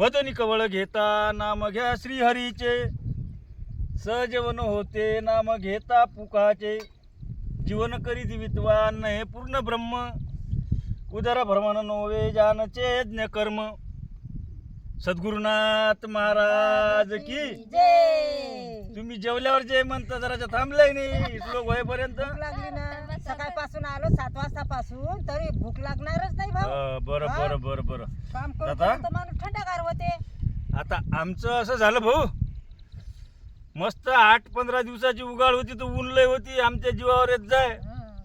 वदनी कवळ घेता नाम घ्या श्रीहरीचे. सहजेवन होते नाम घेता पुकाचे. जीवन करी दिवितवान हे पूर्ण ब्रह्म. उदर भ्रमण नोवे जानचे यज्ञ कर्म. सद्गुरुनाथ महाराज की जय. तुम्ही जेवल्यावर जे म्हणता जरा थांबलाय नाही श्लोक होईपर्यंत. लागली ना. सकाळपासून आलो सात वाजता पासून तरी भूक लागणारच नाही भाऊ. अ, बरं बरं बरं बरं. काम करून दादा? करून तर माणूस थंडगार होते. आता आमचं असं झालं भाऊ. मस्त आठ पंधरा दिवसाची उगाळ होती तर ऊन लय होती आमच्या जीवावर येत जाय.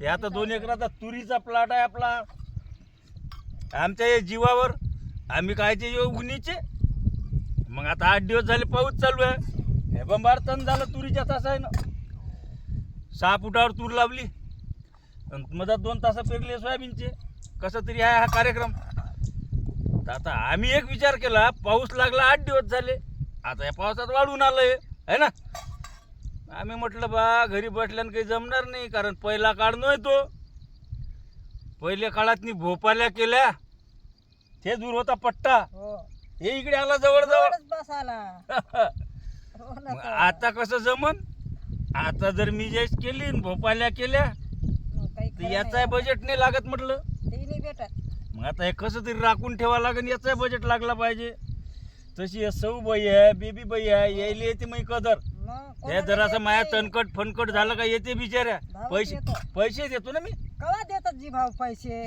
हे आता दोन एकराचा तुरीचा प्लॉट आहे आपला. आमच्या या जीवावर आम्ही कायचे यो उगणीचे मग आता आठ दिवस झाले पाऊस चालू आहे. हे बंबार तण झालं तुरीच्या तास आहे ना सहा फुटावर तूर लावली. मधात दोन तास पेरले सोयाबीनचे. कसं तरी आहे हा कार्यक्रम. तर आता आम्ही एक विचार केला पाऊस लागला आठ दिवस झाले. आता या पावसात वाढून आलंय. है ना? आम्ही म्हटलं बा घरी बसल्यानं काही जमणार नाही कारण पहिला काळ नव्हतो. पहिल्या काळात भोपाल्या केल्या. ते दूर होता पट्टा. हो. हे इकडे आला जवळ जवळ जवळच हो ना मग तर. आता कसं जमन? आता जर मी जे केली न भोपाल्या केल्या मग काही तर खरं याचा नाही. बजेट नाही लागत म्हटलं. ते नाही भेटत. मग आता हे कसं तरी राखून ठेवा लागेल याचा बजेट लागला पाहिजे. तशी हे सौ बाई आहे बेबी बाई आहे यायला येते मग कदर. मग हे कोणाला जरासं देत माया नाही. तणकट फनकट झालं का येते बिचाऱ्या. भाव पैसे देतो. पैसे देतो ना मी. कवा देतात जी भाऊ पैसे?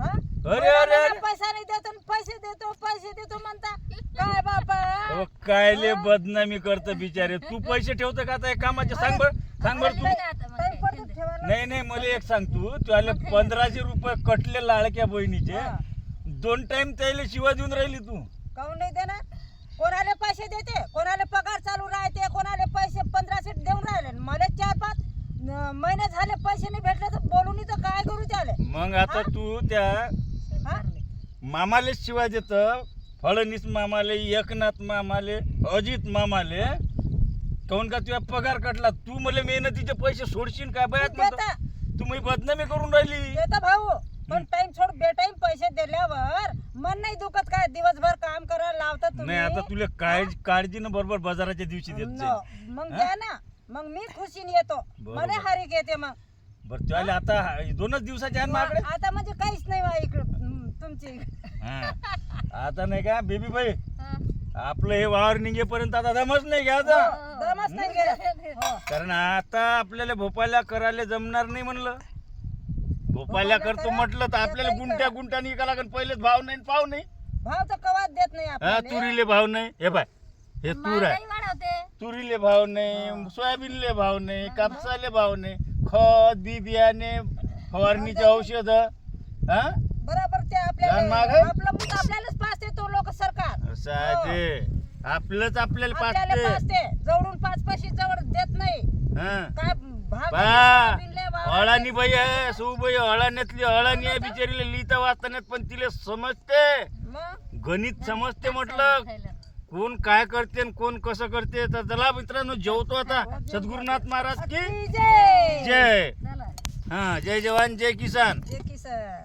हा? अरे, अरे. पैसा नाही देतो आणि पैसे देतो पैसे देतो म्हणता. काय बापा? अहो, कायले बदनामी करत बिचारे. तू पैसे ठेवतो का आता कामाचे? सांग बर सांग बर तू. काही पडतो ठेवायला. नाही नाही मला एक सांग तू. तुला पंधराशे रुपये कटले लाडक्या बहिणीचे. हा. दोन टाइम त्याला शिवा देऊन राहिली तू. काहून नाही देणार? कोणाला पैसे देते? कोणाला पगार चालू राहते? कोणाला पैसे पंधराशे देऊन राहिले? आणि मला चार पाच महिने झाले पैसे नाही भेटले तर बोलून तर काय करू त्याले? मग आता तू त्या? मामाले शिवाय देत फडणवीस मामाले एकनाथ मामाले अजित मामाले काऊन का तुझ्या पगार कटला? तू मला मेहनतीचे पैसे सोडशील काय बयात तू मी बदनामी करून राहिली. देता भाऊ. पण टाइम सोड बेटाइम पैसे दिल्यावर मन नाही दुखत काय? दिवसभर काम करायला लावता तुम्ही? नाही आता तुला काळजी काळजीनं बरोबर बाजाराच्या दिवशी देत न, मग? द्या ना. मग मी खुशीने येतो. बरोबर. मला हारिक येते मग. बरं तुला आता हा- दोनच दिवसाचे आहे ना माझ्याकडे आता म्हणजे काहीच नाही इकडं. तुमची. हा. आता नाही का बेबी बाई आपलं हे वावर निघेपर्यंत आता दमच नाही घ्यायचा दमच नाही गेलं हो. कारण आता आपल्याला भोपाल्या करायला जमणार नाही म्हणलं. भोपाल्या करतो म्हटलं तर आपल्याला गुंट्या गुंट्या निघा लागेल पहिलेच भाव नाही न पाव नाही. भाव तर कवाच देत नाही हा आपल्याला तुरीले भाव नाही. हे बाय हे तूर आहे. वाढवते. तुरीले भाव नाही सोयाबीनले भाव नाही कापसाले भाव नाही. खत बी बियाणे फवारणीचे औषध हा? बरोबर ते जाण माग? आपल्याला? आपलं मुठ आपल्यालाच लोक सरकार. असं आहे ते. आपलंच आपल्याला पाचते जवळून पाच पैसे जवळ देत नाही. हा. काय बा. अळानी बाई आहे अळाण्यातली अळानी आहे बिचारीला लिहिता वाचता नाही पण तिला समजते. मग? गणित समजते म्हटलं. कोण काय करते आणि कोण कसं करते तर चला मित्रांनो जेवतो आता. सद्गुरुनाथ महाराज की जय. जय. हा जय जवान जय किसान. जय किसन.